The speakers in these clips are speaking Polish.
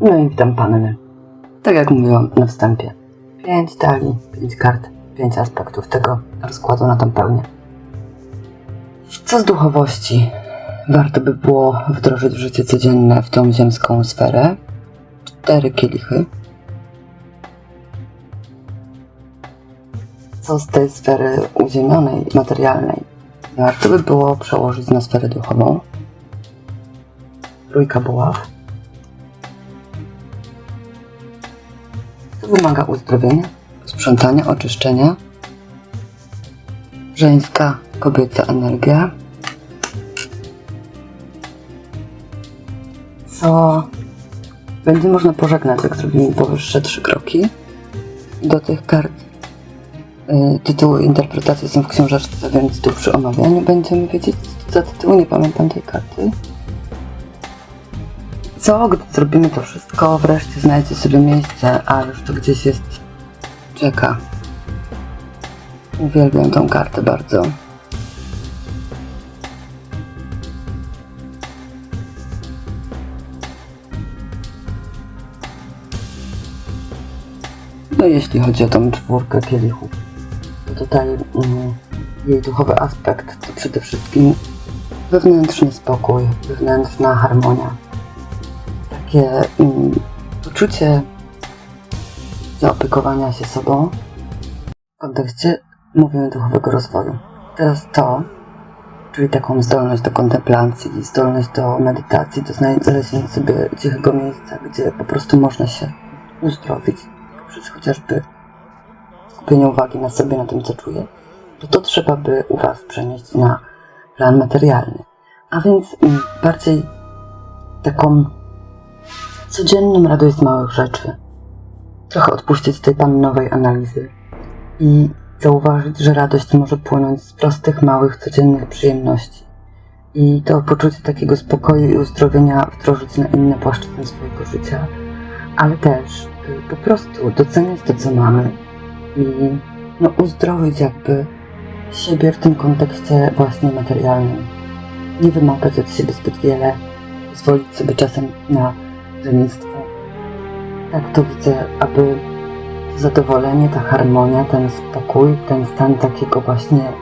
No i witam panny. Tak jak mówiłam na wstępie. Pięć talii, pięć kart, pięć aspektów tego rozkładu na tą pełnię. Co z duchowości? Warto by było wdrożyć w życie codzienne w tą ziemską sferę. Cztery kielichy. Co z tej sfery uziemionej, materialnej? Warto by było przełożyć na sferę duchową. Trójka buław. Wymaga uzdrowienia, sprzątania, oczyszczenia. Żeńska, kobieca energia. Co będzie można pożegnać, jak zrobimy powyższe trzy kroki. Do tych kart y, tytuły interpretacji są w książeczce, więc tu przy omawianiu będziemy wiedzieć, co za tytuł, nie pamiętam tej karty. Co, gdy zrobimy to wszystko, wreszcie znajdzie sobie miejsce, a już to gdzieś jest. czeka. Uwielbiam tą kartę bardzo. No jeśli chodzi o tą czwórkę kielichów, to tutaj mm, jej duchowy aspekt to przede wszystkim wewnętrzny spokój, wewnętrzna harmonia takie mm, poczucie zaopiekowania się sobą w kontekście, mówimy, duchowego rozwoju. Teraz to, czyli taką zdolność do kontemplacji, zdolność do medytacji, do znalezienia sobie cichego miejsca, gdzie po prostu można się uzdrowić poprzez chociażby skupienie uwagi na sobie, na tym, co czuję, to to trzeba by u Was przenieść na plan materialny. A więc mm, bardziej taką codzienną radość z małych rzeczy. Trochę odpuścić tej pannowej analizy i zauważyć, że radość może płynąć z prostych, małych, codziennych przyjemności. I to poczucie takiego spokoju i uzdrowienia wdrożyć na inne płaszczyzny swojego życia, ale też y, po prostu doceniać to, co mamy i no, uzdrowić jakby siebie w tym kontekście właśnie materialnym. Nie wymagać od siebie zbyt wiele, pozwolić sobie czasem na lenistwo. Tak to widzę, aby to zadowolenie, ta harmonia, ten spokój, ten stan takiego właśnie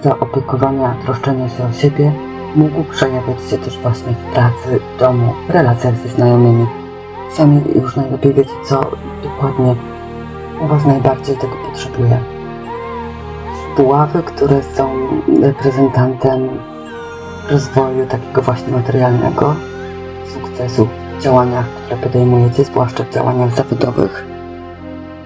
zaopiekowania, troszczenia się o siebie mógł przejawiać się też właśnie w pracy, w domu, w relacjach ze znajomymi. Sami już najlepiej wiecie, co dokładnie u Was najbardziej tego potrzebuje. Buławy, które są reprezentantem rozwoju takiego właśnie materialnego, sukcesów działaniach, które podejmujecie, zwłaszcza w działaniach zawodowych.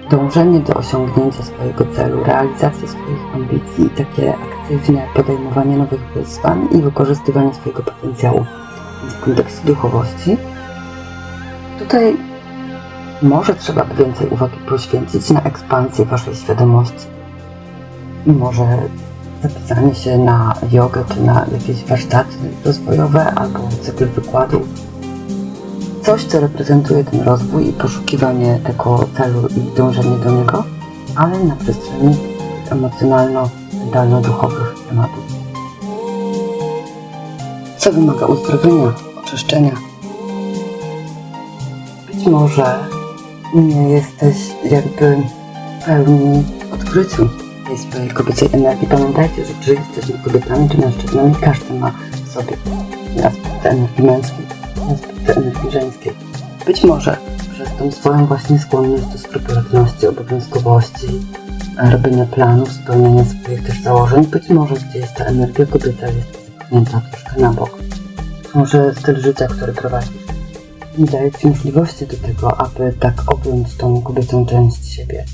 Dążenie do osiągnięcia swojego celu, realizacji swoich ambicji takie aktywne podejmowanie nowych wyzwań i wykorzystywanie swojego potencjału. W kontekście duchowości tutaj może trzeba by więcej uwagi poświęcić na ekspansję waszej świadomości. Może zapisanie się na jogę czy na jakieś warsztaty rozwojowe albo cykl wykładów. Coś, co reprezentuje ten rozwój i poszukiwanie tego celu i dążenie do niego, ale na przestrzeni emocjonalno-mentalno-duchowych tematów. Co wymaga uzdrowienia, oczyszczenia. Być może nie jesteś jakby w pełni odkryciu tej swojej kobiecej energii. Pamiętajcie, że czy jesteśmy kobietami, czy mężczyznami, każdy ma w sobie aspekty energii męskiej, aspekty energii żeńskiej. Być może przez tą swoją właśnie skłonność do skrupulatności, obowiązkowości, robienia planów, spełniania swoich też założeń, być może gdzieś ta energia kobieca jest zepchnięta troszkę na bok. Może styl życia, który prowadzisz, nie daje Ci możliwości do tego, aby tak objąć tą kobiecą część siebie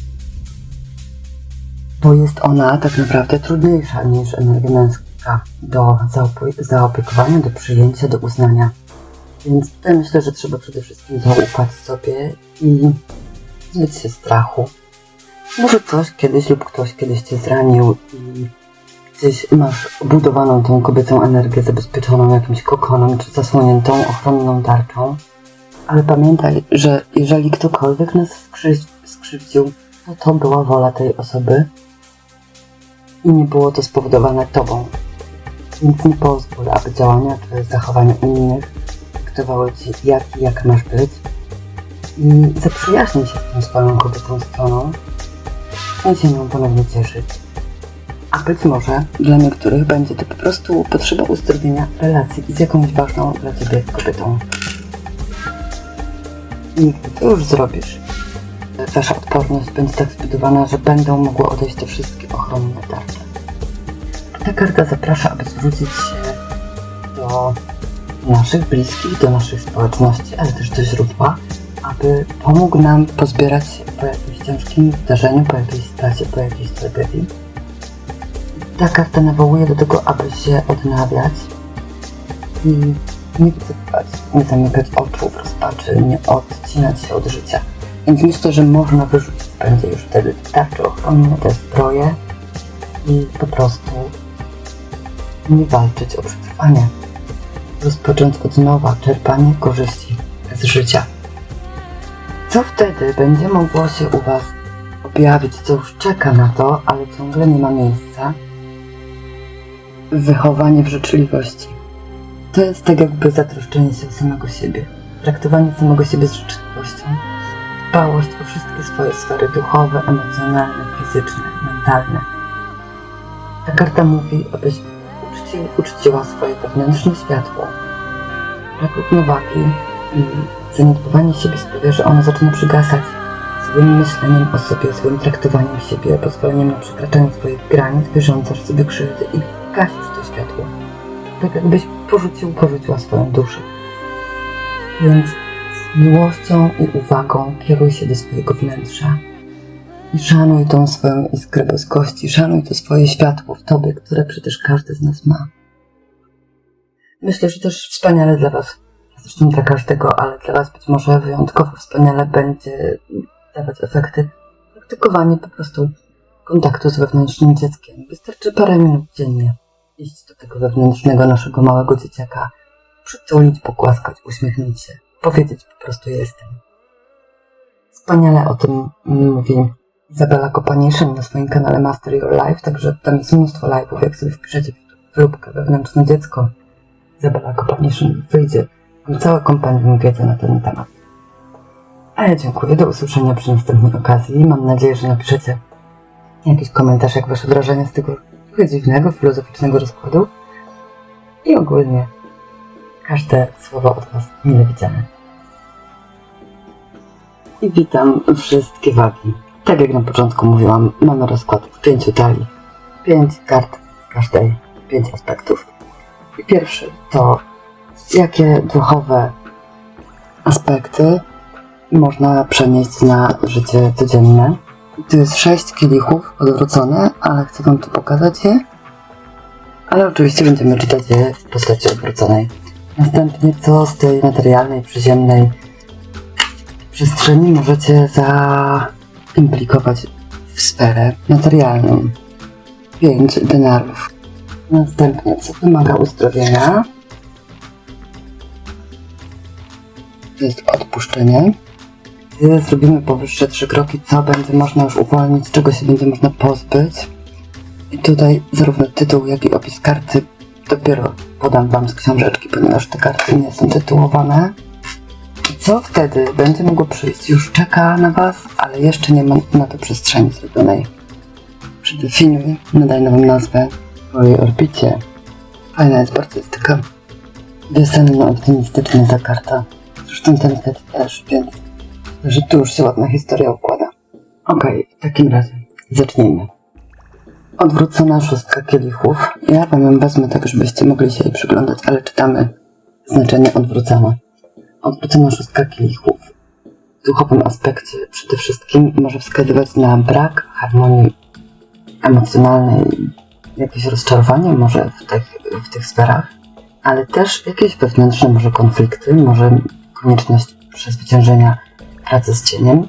bo jest ona tak naprawdę trudniejsza niż energia męska do zaopie- zaopiekowania, do przyjęcia, do uznania. Więc tutaj myślę, że trzeba przede wszystkim zaufać sobie i zbyć się strachu. Może coś kiedyś lub ktoś kiedyś cię zranił i gdzieś masz budowaną tą kobiecą energię zabezpieczoną jakimś kokonem czy zasłoniętą ochronną tarczą. Ale pamiętaj, że jeżeli ktokolwiek nas skrzy- skrzywdził, to to była wola tej osoby i nie było to spowodowane tobą. Więc nie pozwól, aby działania czy zachowania innych dyktowały ci, jak i jak masz być, i zaprzyjaźnić się z tą swoją kobietą stroną i się nią ponownie cieszyć. A być może dla niektórych będzie to po prostu potrzeba uzdrowienia relacji z jakąś ważną dla Ciebie kobietą. I gdy to już zrobisz, Wasza odporność będzie tak zbudowana, że będą mogły odejść te wszystkie ochronne tarcze. Ta karta zaprasza, aby zwrócić się do naszych bliskich, do naszej społeczności, ale też do źródła, aby pomógł nam pozbierać się po jakimś ciężkim zdarzeniu, po jakiejś stracie, po jakiejś tragedii. Ta karta nawołuje do tego, aby się odnawiać i nie wycofywać, nie zamykać oczu w rozpaczy, nie odcinać się od życia. Więc myślę, że można wyrzucić będzie już wtedy te tarcze ochronne, te zbroje i po prostu nie walczyć o przetrwanie. Rozpocząć od nowa czerpanie korzyści z życia. Co wtedy będzie mogło się u Was objawić, co już czeka na to, ale ciągle nie ma miejsca? Wychowanie w życzliwości. To jest tak jakby zatroszczenie się o samego siebie. Traktowanie samego siebie z życzliwością. Dbałość o wszystkie swoje sfery duchowe, emocjonalne, fizyczne, mentalne. Ta karta mówi, abyś uczci, uczciła swoje wewnętrzne światło. Brak równowagi i zaniedbywanie siebie sprawia, że ono zaczyna przygasać. Złym myśleniem o sobie, złym traktowaniem siebie, pozwoleniem na przekraczanie swoich granic, wyrządzasz sobie krzywdy i gasisz to światło. Tak jakbyś porzucił, porzuciła swoją duszę. Więc z miłością i uwagą kieruj się do swojego wnętrza. I szanuj tą swoją iskrę boskości, szanuj to swoje światło w tobie, które przecież każdy z nas ma. Myślę, że też wspaniale dla Was, zresztą dla każdego, ale dla Was być może wyjątkowo wspaniale będzie dawać efekty praktykowanie po prostu kontaktu z wewnętrznym dzieckiem. Wystarczy parę minut dziennie iść do tego wewnętrznego naszego małego dzieciaka, przytulić, pogłaskać, uśmiechnąć się, powiedzieć po prostu jestem. Wspaniale o tym mówi Izabela Kopaniszyn na swoim kanale Master Your Life, także tam jest mnóstwo live'ów, jak sobie wpiszecie w próbkę wewnętrzne dziecko, Izabela Kopaniszyn wyjdzie Mam całe kompendium wiedzy na ten temat. A ja dziękuję, do usłyszenia przy następnej okazji. Mam nadzieję, że napiszecie jakiś komentarz, jak wasze wrażenia z tego trochę dziwnego, filozoficznego rozkładu. I ogólnie każde słowo od was mile widziane. I witam wszystkie wagi. Tak jak na początku mówiłam, mamy rozkład w pięciu talii. Pięć kart każdej, pięć aspektów. I pierwszy to jakie duchowe aspekty można przenieść na życie codzienne. Tu jest sześć kielichów odwrócone, ale chcę Wam tu pokazać je. Ale oczywiście będziemy czytać je w postaci odwróconej. Następnie, co z tej materialnej, przyziemnej przestrzeni możecie zaimplikować w sferę materialną. Pięć denarów. Następnie, co wymaga uzdrowienia. to jest odpuszczenie. Gdy zrobimy powyższe trzy kroki, co będzie można już uwolnić, czego się będzie można pozbyć. I tutaj zarówno tytuł, jak i opis karty dopiero podam Wam z książeczki, ponieważ te karty nie są tytułowane. Co wtedy będzie mogło przyjść? Już czeka na Was, ale jeszcze nie ma na to przestrzeni zrobionej. Przedefiniuj, nadaj nową nazwę swojej orbicie. Fajna jest bardzo jest taka wiosenno-optymistyczna ta karta. Zresztą ten set też, więc że tu już się ładna historia układa. Okej, w takim razie zacznijmy. Odwrócona szóstka kielichów. Ja wam ją wezmę tak, żebyście mogli się jej przyglądać, ale czytamy znaczenie odwrócona. Odwrócona szóstka kielichów w duchowym aspekcie przede wszystkim może wskazywać na brak harmonii emocjonalnej, jakieś rozczarowanie może w tych, w tych sferach, ale też jakieś wewnętrzne może konflikty, może konieczność przezwyciężenia pracy z cieniem.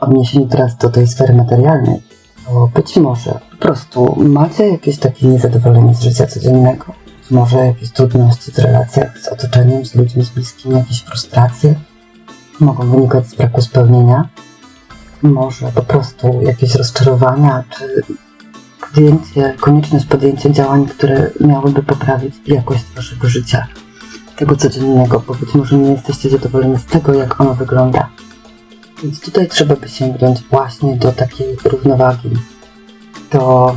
W odniesieniu teraz do tej sfery materialnej, to być może po prostu macie jakieś takie niezadowolenie z życia codziennego, może jakieś trudności w relacjach z otoczeniem, z ludźmi, z bliskimi, jakieś frustracje? Mogą wynikać z braku spełnienia, może po prostu jakieś rozczarowania, czy podjęcie, konieczność podjęcia działań, które miałyby poprawić jakość waszego życia? Tego codziennego, bo być może nie jesteście zadowoleni z tego, jak ono wygląda. Więc tutaj trzeba by sięgnąć właśnie do takiej równowagi, do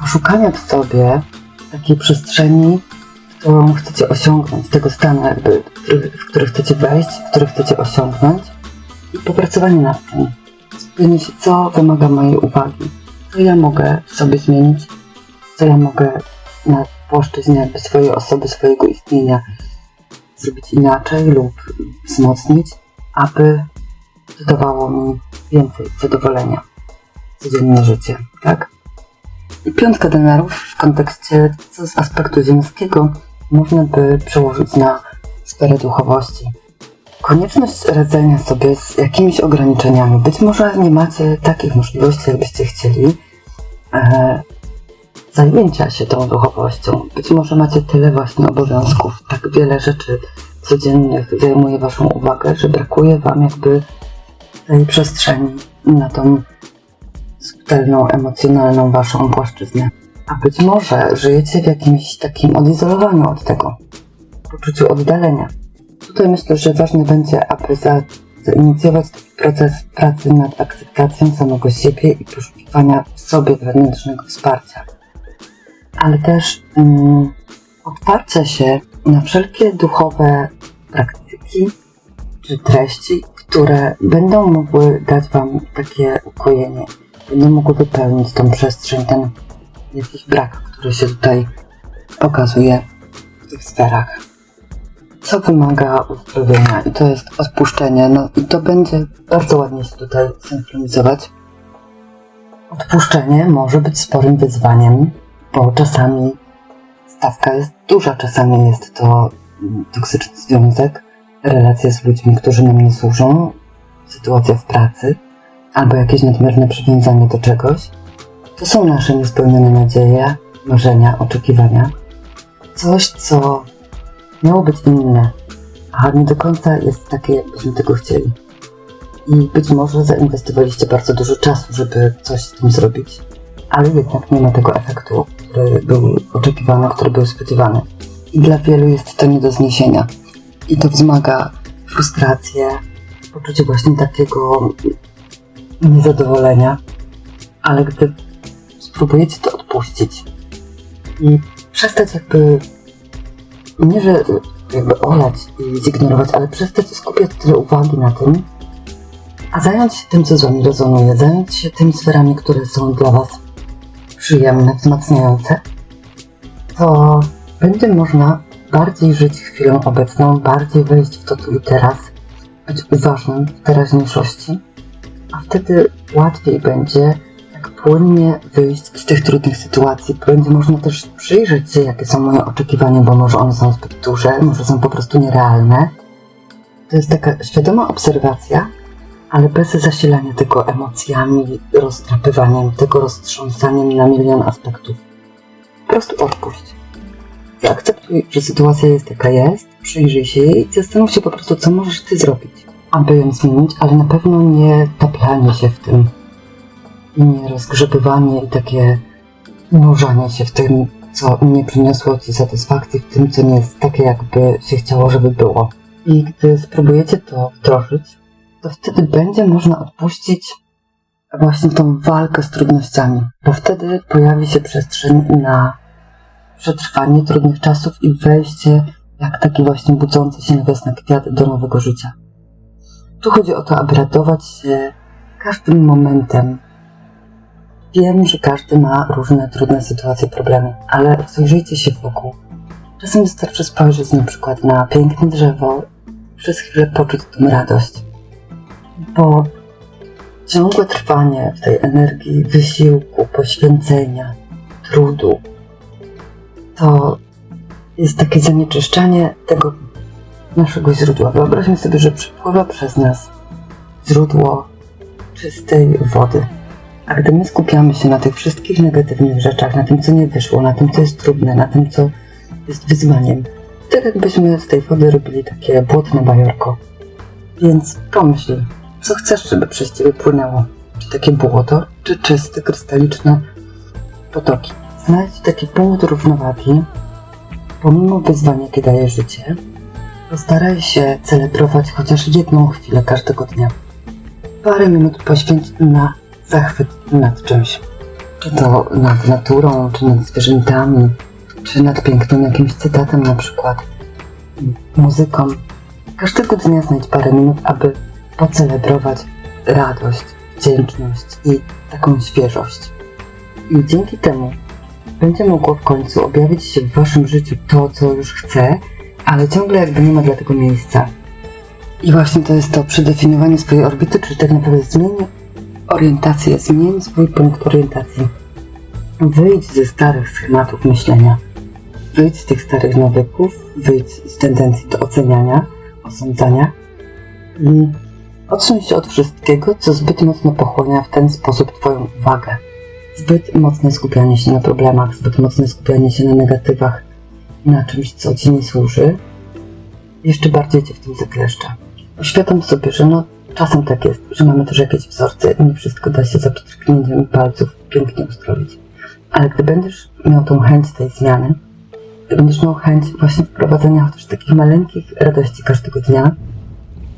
poszukania w sobie takiej przestrzeni, którą chcecie osiągnąć, tego stanu jakby, w który, w chcecie wejść, który chcecie osiągnąć i popracowanie nad tym. Skupienie się, co wymaga mojej uwagi, co ja mogę w sobie zmienić, co ja mogę na płaszczyźnie jakby swojej osoby, swojego istnienia zrobić inaczej lub wzmocnić, aby dodawało mi więcej zadowolenia w codzienne życie, tak? Piątka denarów w kontekście z aspektu ziemskiego można by przełożyć na sferę duchowości. Konieczność radzenia sobie z jakimiś ograniczeniami. Być może nie macie takich możliwości, jakbyście chcieli e, zajęcia się tą duchowością. Być może macie tyle właśnie obowiązków, tak wiele rzeczy codziennych zajmuje waszą uwagę, że brakuje wam jakby tej przestrzeni na tą subtelną, emocjonalną waszą płaszczyznę. A być może żyjecie w jakimś takim odizolowaniu od tego, poczuciu oddalenia. Tutaj myślę, że ważne będzie, aby za, zainicjować proces pracy nad akceptacją samego siebie i poszukiwania w sobie wewnętrznego wsparcia. Ale też mm, otwarcia się na wszelkie duchowe praktyki czy treści, które będą mogły dać Wam takie ukojenie, będą mogły wypełnić tą przestrzeń, ten jakiś brak, który się tutaj pokazuje w tych sferach. Co wymaga uzdrowienia? I to jest odpuszczenie. No i to będzie bardzo ładnie się tutaj synchronizować. Odpuszczenie może być sporym wyzwaniem, bo czasami stawka jest duża, czasami jest to toksyczny związek, relacje z ludźmi, którzy nam nie służą, sytuacja w pracy, albo jakieś nadmierne przywiązanie do czegoś. To są nasze niespełnione nadzieje, marzenia, oczekiwania. Coś, co miało być inne, a nie do końca jest takie, jakbyśmy tego chcieli. I być może zainwestowaliście bardzo dużo czasu, żeby coś z tym zrobić, ale jednak nie ma tego efektu, który był oczekiwany, który był spodziewany. I dla wielu jest to nie do zniesienia. I to wzmaga frustrację, poczucie właśnie takiego niezadowolenia. Ale gdy spróbujecie to odpuścić i przestać jakby nie, że jakby olać i zignorować, ale przestać skupiać tyle uwagi na tym, a zająć się tym, co z wami rezonuje, zająć się tymi sferami, które są dla was przyjemne, wzmacniające, to będzie można bardziej żyć chwilą obecną, bardziej wejść w to tu i teraz, być uważnym w teraźniejszości, a wtedy łatwiej będzie tak płynnie wyjść z tych trudnych sytuacji. Będzie można też przyjrzeć się, jakie są moje oczekiwania, bo może one są zbyt duże, może są po prostu nierealne. To jest taka świadoma obserwacja, ale bez zasilania tego emocjami, rozdrapywaniem, tego roztrząsaniem na milion aspektów. Po prostu odpuść. Zaakceptuj, że sytuacja jest jaka jest, przyjrzyj się jej i zastanów się po prostu, co możesz ty zrobić, aby ją zmienić, ale na pewno nie taplanie się w tym i nie rozgrzebywanie i takie nurzanie się w tym, co nie przyniosło ci satysfakcji, w tym, co nie jest takie, jakby się chciało, żeby było. I gdy spróbujecie to wdrożyć, to wtedy będzie można odpuścić właśnie tą walkę z trudnościami, bo wtedy pojawi się przestrzeń na przetrwanie trudnych czasów i wejście jak taki właśnie budzący się na wiosnę kwiat do nowego życia. Tu chodzi o to, aby radować się każdym momentem. Wiem, że każdy ma różne trudne sytuacje, problemy, ale zajrzyjcie się wokół. Czasem wystarczy spojrzeć na przykład na piękne drzewo, przez chwilę poczuć tą radość bo ciągłe trwanie w tej energii wysiłku, poświęcenia, trudu, to jest takie zanieczyszczanie tego naszego źródła. Wyobraźmy sobie, że przepływa przez nas źródło czystej wody. A gdy my skupiamy się na tych wszystkich negatywnych rzeczach, na tym, co nie wyszło, na tym, co jest trudne, na tym, co jest wyzwaniem, tak jakbyśmy z tej wody robili takie błotne bajorko. Więc pomyśl, co chcesz, żeby przez ciebie płynęło? Czy takie błoto, czy czyste, krystaliczne potoki? Znajdź taki punkt równowagi, pomimo wyzwania, jakie daje życie. Postaraj się celebrować chociaż jedną chwilę każdego dnia. parę minut poświęć na zachwyt nad czymś. Czy to nad naturą, czy nad zwierzętami, czy nad pięknym jakimś cytatem na przykład, muzyką. Każdego dnia znajdź parę minut, aby pocelebrować radość, wdzięczność i taką świeżość. I dzięki temu będzie mogło w końcu objawić się w waszym życiu to, co już chce, ale ciągle jakby nie ma dla tego miejsca. I właśnie to jest to przedefiniowanie swojej orbity, czyli tak naprawdę zmień orientację, zmień swój punkt orientacji. Wyjdź ze starych schematów myślenia. Wyjdź z tych starych nawyków, wyjdź z tendencji do oceniania, osądzania i odsuń się od wszystkiego, co zbyt mocno pochłania w ten sposób Twoją uwagę. Zbyt mocne skupianie się na problemach, zbyt mocne skupianie się na negatywach, na czymś, co Ci nie służy, jeszcze bardziej Cię w tym zakleszcza. Uświadom sobie, że no czasem tak jest, że mamy też jakieś wzorce i nie wszystko da się za przytknięciem palców pięknie ustroić. Ale gdy będziesz miał tą chęć tej zmiany, gdy będziesz miał chęć właśnie wprowadzenia chociaż takich maleńkich radości każdego dnia,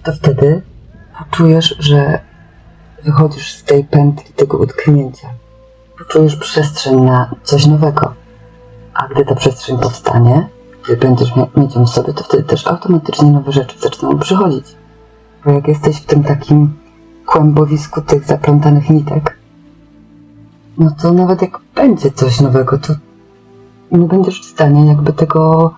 to wtedy poczujesz, że wychodzisz z tej pętli tego utknięcia. Poczujesz przestrzeń na coś nowego. A gdy ta przestrzeń powstanie, gdy będziesz mieć ją w sobie, to wtedy też automatycznie nowe rzeczy zaczną przychodzić. Bo jak jesteś w tym takim kłębowisku tych zaplątanych nitek, no to nawet jak będzie coś nowego, to nie będziesz w stanie jakby tego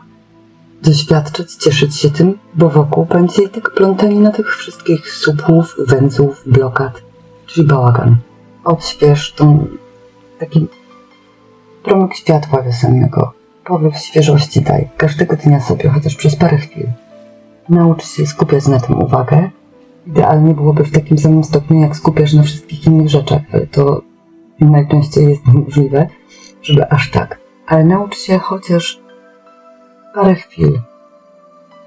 doświadczyć, cieszyć się tym, bo wokół będzie tak plątanie na tych wszystkich słupów, węzłów, blokad, czyli bałagan. Odśwież tą taki promyk światła wiosennego, powiew świeżości daj każdego dnia sobie, chociaż przez parę chwil. Naucz się skupiać na tym uwagę. Idealnie byłoby w takim samym stopniu, jak skupiasz na wszystkich innych rzeczach, to najczęściej jest niemożliwe, żeby aż tak. Ale naucz się chociaż parę chwil.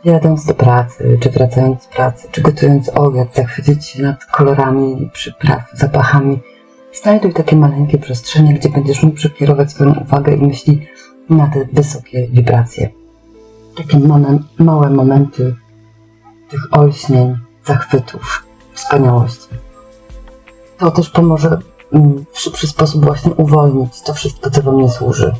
Jadąc do pracy, czy wracając z pracy, czy gotując obiad, zachwycić się nad kolorami przypraw, zapachami. Znajduj takie maleńkie przestrzenie, gdzie będziesz mógł przekierować swoją uwagę i myśli na te wysokie wibracje. Takie małe momenty tych olśnień, zachwytów, wspaniałości. To też pomoże mm, w szybszy sposób właśnie uwolnić to wszystko, co Wam nie służy.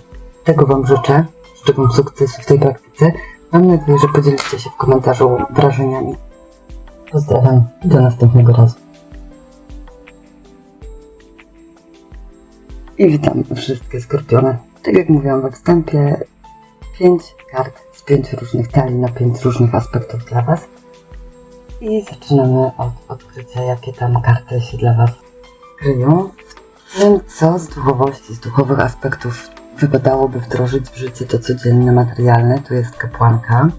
Tego Wam życzę. Życzę Wam sukcesu w tej praktyce. Mam nadzieję, że podzielicie się w komentarzu wrażeniami. Pozdrawiam do następnego razu. I witam wszystkie skorpiony. Tak jak mówiłam we wstępie, 5 kart z 5 różnych talii na 5 różnych aspektów dla Was. I zaczynamy od odkrycia, jakie tam karty się dla Was kryją. W tym, co z duchowości, z duchowych aspektów wypadałoby wdrożyć w życie to codzienne, materialne, to jest kapłanka.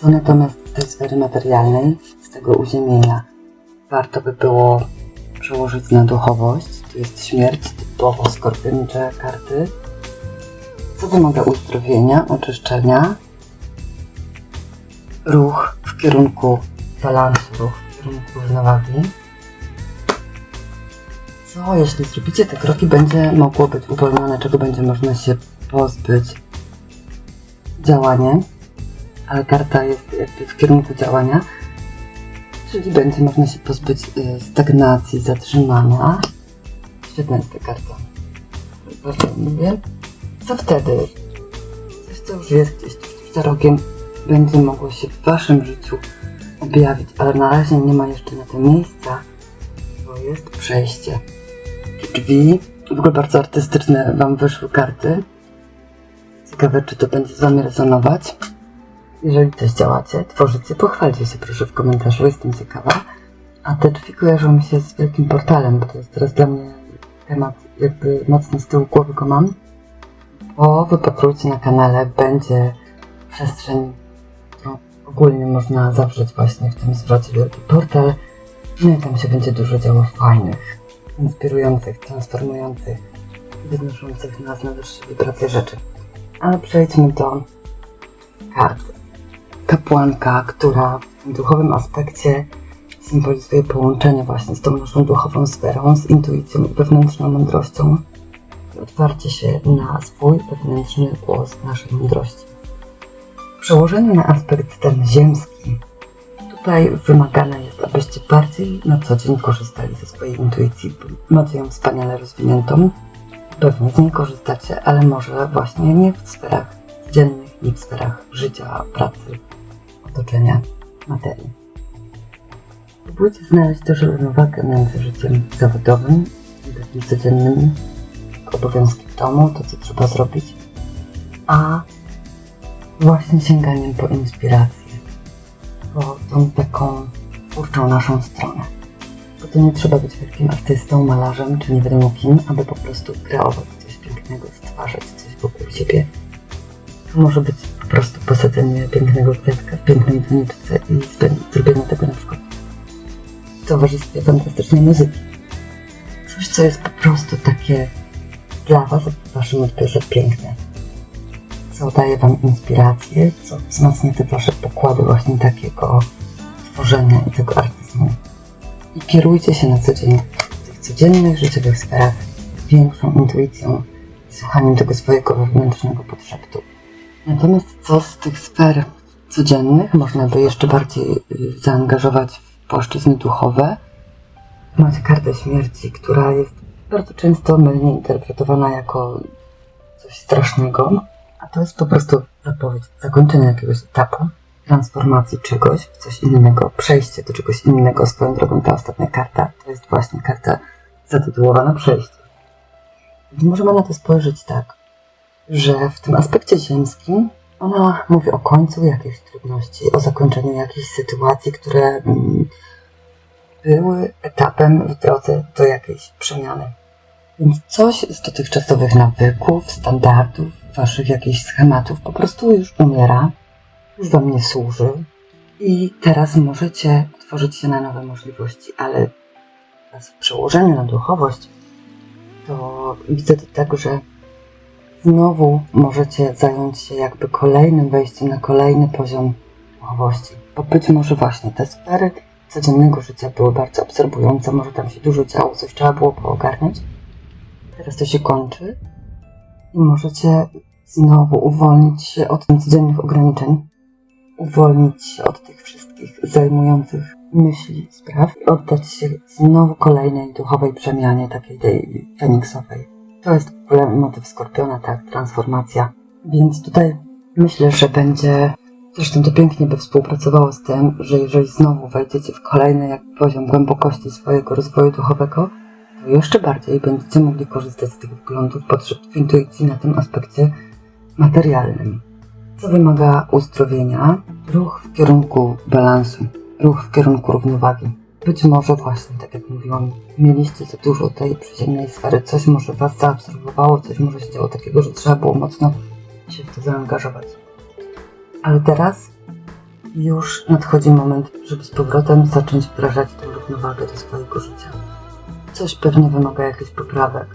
Co natomiast z tej sfery materialnej, z tego uziemienia, warto by było przełożyć na duchowość. Jest śmierć, typowo skorpionicze karty. Co wymaga uzdrowienia, oczyszczenia, ruch w kierunku balansu, ruch w kierunku równowagi. Co jeśli zrobicie te kroki, będzie mogło być uwolnione, czego będzie można się pozbyć? Działanie, ale karta jest jakby w kierunku działania, czyli będzie można się pozbyć y, stagnacji, zatrzymania. Świetna jest ta karta. Bardzo lubię. Co wtedy? Coś, co już jest gdzieś tuż za będzie mogło się w waszym życiu objawić, ale na razie nie ma jeszcze na to miejsca, bo jest przejście. Drzwi, w ogóle bardzo artystyczne wam wyszły karty. Ciekawe, czy to będzie z wami rezonować. Jeżeli coś działacie, tworzycie, pochwalcie się proszę w komentarzu, jestem ciekawa. A te drzwi kojarzą mi się z wielkim portalem, bo to jest teraz dla mnie temat jakby mocno z tyłu głowy go mam. Bo wypatrujcie na kanale, będzie przestrzeń, którą ogólnie można zawrzeć właśnie w tym zwrocie Wielki Portal. No i tam się będzie dużo działo fajnych, inspirujących, transformujących, wynoszących nas na wyższe wibracje rzeczy. Ale przejdźmy do karty. Kapłanka, która w tym duchowym aspekcie symbolizuje połączenie właśnie z tą naszą duchową sferą, z intuicją i wewnętrzną mądrością i otwarcie się na swój wewnętrzny głos naszej mądrości. W przełożeniu na aspekt ten ziemski, Tutaj wymagane jest, abyście bardziej na co dzień korzystali ze swojej intuicji. Macie ją wspaniale rozwiniętą. Pewnie z niej korzystacie, ale może właśnie nie w sferach codziennych, nie w sferach życia, pracy, otoczenia, materii. Próbujcie znaleźć też równowagę między życiem zawodowym takim codziennym, obowiązki w domu, to co trzeba zrobić, a właśnie sięganiem po inspirację, po tą taką twórczą naszą stronę. Bo to nie trzeba być wielkim artystą, malarzem czy nie wiadomo kim, aby po prostu kreować coś pięknego, stwarzać coś wokół siebie. To może być po prostu posadzenie pięknego kwiatka w pięknej doniczce i zrobienie tego na przykład towarzystwie fantastycznej muzyki. Coś, co jest po prostu takie dla Was, w Waszym odbiorze piękne. Co daje Wam inspirację, co wzmacnia te Wasze pokłady właśnie takiego tworzenia i tego artyzmu. I kierujcie się na co dzień w tych codziennych, życiowych sferach większą intuicją i słuchaniem tego swojego wewnętrznego podszeptu. Natomiast co z tych sfer codziennych można by jeszcze bardziej y, zaangażować w płaszczyzny duchowe? Macie kartę śmierci, która jest bardzo często mylnie interpretowana jako coś strasznego, a to jest po prostu zapowiedź zakończenia jakiegoś etapu, transformacji czegoś w coś innego, przejście do czegoś innego. Swoją drogą ta ostatnia karta to jest właśnie karta zatytułowana Przejście. Więc możemy na to spojrzeć tak, że w tym aspekcie ziemskim ona mówi o końcu jakiejś trudności, o zakończeniu jakiejś sytuacji, które mm, były etapem w drodze do jakiejś przemiany. Więc coś z dotychczasowych nawyków, standardów, waszych jakichś schematów po prostu już umiera, już wam nie służy i teraz możecie otworzyć się na nowe możliwości, ale w przełożeniu na duchowość to widzę to tak, że znowu możecie zająć się jakby kolejnym wejściem na kolejny poziom duchowości. Bo być może właśnie te sfery codziennego życia były bardzo absorbujące, może tam się dużo działo, coś trzeba było poogarniać. Teraz to się kończy i możecie znowu uwolnić się od codziennych ograniczeń, uwolnić się od tych wszystkich zajmujących myśli, spraw i oddać się znowu kolejnej duchowej przemianie, takiej tej feniksowej. To jest w ogóle motyw Skorpiona, tak, transformacja. Więc tutaj myślę, że będzie Zresztą to pięknie by współpracowało z tym, że jeżeli znowu wejdziecie w kolejny jak poziom głębokości swojego rozwoju duchowego, to jeszcze bardziej będziecie mogli korzystać z tych wglądów, potrzeb w intuicji na tym aspekcie materialnym. Co wymaga uzdrowienia? Ruch w kierunku balansu, ruch w kierunku równowagi. Być może właśnie, tak jak mówiłam, mieliście za dużo tej przyziemnej sfery, coś może was zaabsorbowało, coś może się działo takiego, że trzeba było mocno się w to zaangażować. Ale teraz już nadchodzi moment, żeby z powrotem zacząć wdrażać tę równowagę do swojego życia. Coś pewnie wymaga jakichś poprawek.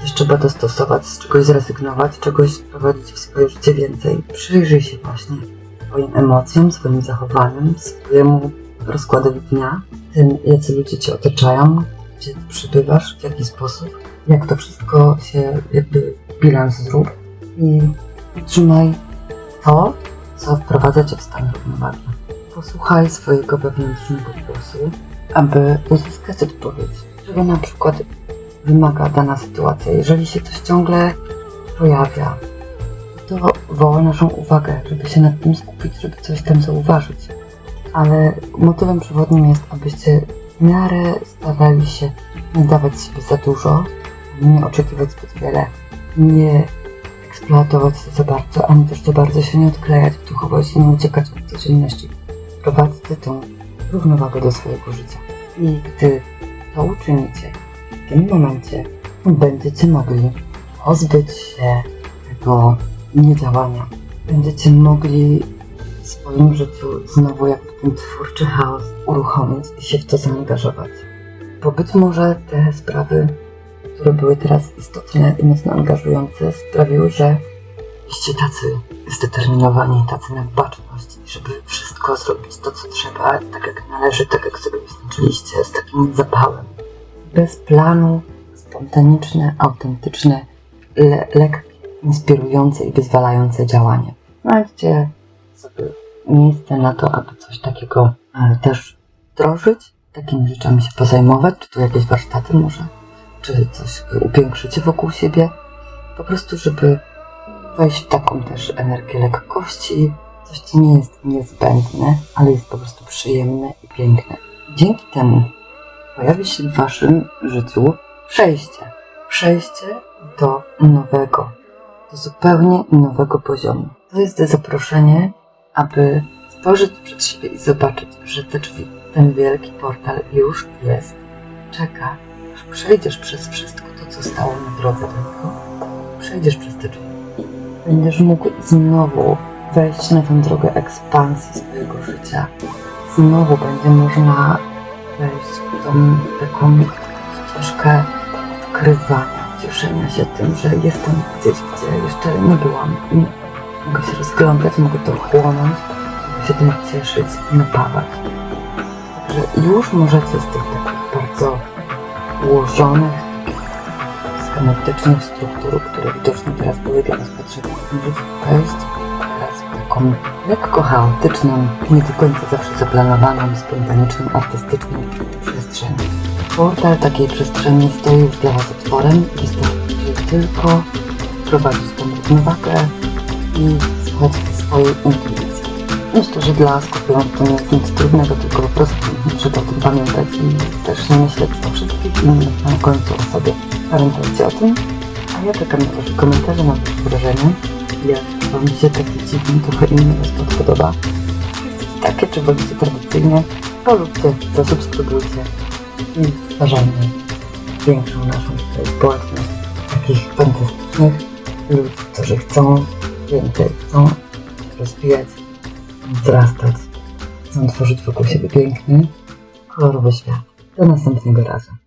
Coś trzeba dostosować, z czegoś zrezygnować, czegoś wprowadzić w swoje życie więcej. Przyjrzyj się właśnie swoim emocjom, swoim zachowaniom, swojemu rozkładowi dnia, tym, jacy ludzie cię otaczają, gdzie przybywasz, w jaki sposób, jak to wszystko się jakby bilans zrób i utrzymaj to, co wprowadza cię w stan równowagi. Posłuchaj swojego wewnętrznego głosu, aby uzyskać odpowiedź, czego na przykład wymaga dana sytuacja. Jeżeli się coś ciągle pojawia, to woła naszą uwagę, żeby się nad tym skupić, żeby coś tam zauważyć. Ale motywem przewodnim jest, abyście w miarę starali się nie dawać siebie za dużo, nie oczekiwać zbyt wiele, nie eksploatować za bardzo, ani też za bardzo się nie odklejać w duchowości, nie uciekać od codzienności. Prowadźcie tą równowagę do swojego życia. I gdy to uczynicie, w tym momencie będziecie mogli pozbyć się tego niedziałania. Będziecie mogli w swoim życiu znowu jakby twórczy chaos uruchomić i się w to zaangażować. Bo być może te sprawy które były teraz istotne i mocno angażujące, sprawiły, że byliście tacy zdeterminowani, tacy na baczność, żeby wszystko zrobić to, co trzeba, tak jak należy, tak jak sobie wyznaczyliście, z takim zapałem. Bez planu, spontaniczne, autentyczne, le lekkie, inspirujące i wyzwalające działanie. Znajdźcie sobie miejsce na to, aby coś takiego ale też wdrożyć, takimi rzeczami się pozajmować, czy tu jakieś warsztaty może, czy coś upiększycie wokół siebie, po prostu, żeby wejść w taką też energię lekkości, coś, co nie jest niezbędne, ale jest po prostu przyjemne i piękne. Dzięki temu pojawi się w waszym życiu przejście. Przejście do nowego, do zupełnie nowego poziomu. To jest zaproszenie, aby spojrzeć przed siebie i zobaczyć, że te drzwi, ten wielki portal już jest, czeka, aż przejdziesz przez wszystko to, co stało na drodze do niego. Przejdziesz przez te drzwi. Będziesz mógł znowu wejść na tę drogę ekspansji swojego życia. Znowu będzie można wejść w tą taką ścieżkę odkrywania, cieszenia się tym, że jestem gdzieś, gdzie jeszcze nie byłam i mogę się rozglądać, mogę to chłonąć, się tym cieszyć napawać. Także już możecie z tych takich bardzo ułożonych, schematycznych struktur, które widocznie teraz były dla nas potrzebne wejść teraz w taką lekko chaotyczną, nie do końca zawsze zaplanowaną, spontaniczną, artystyczną przestrzeń. Portal takiej przestrzeni stoi już dla Was otworem i wystarczy tylko prowadzić tą równowagę i słuchać swojej intuicji. Myślę, że dla skorpionów to nie jest nic trudnego, tylko po prostu trzeba o tym pamiętać i też nie myśleć o wszystkich innych na końcu o sobie. Pamiętajcie o tym, a ja czekam na Wasze komentarze, na Wasze wrażenia. Jak Wam się taki dziwny, trochę inny rozkład podoba. Takie, czy wolicie tradycyjnie, polubcie, zasubskrybujcie i stwarzajmy większą naszą społeczność takich fantastycznych ludzi, którzy chcą więcej, chcą rozwijać, wzrastać, chcą tworzyć wokół siebie piękny, kolorowy świat. Do następnego razu.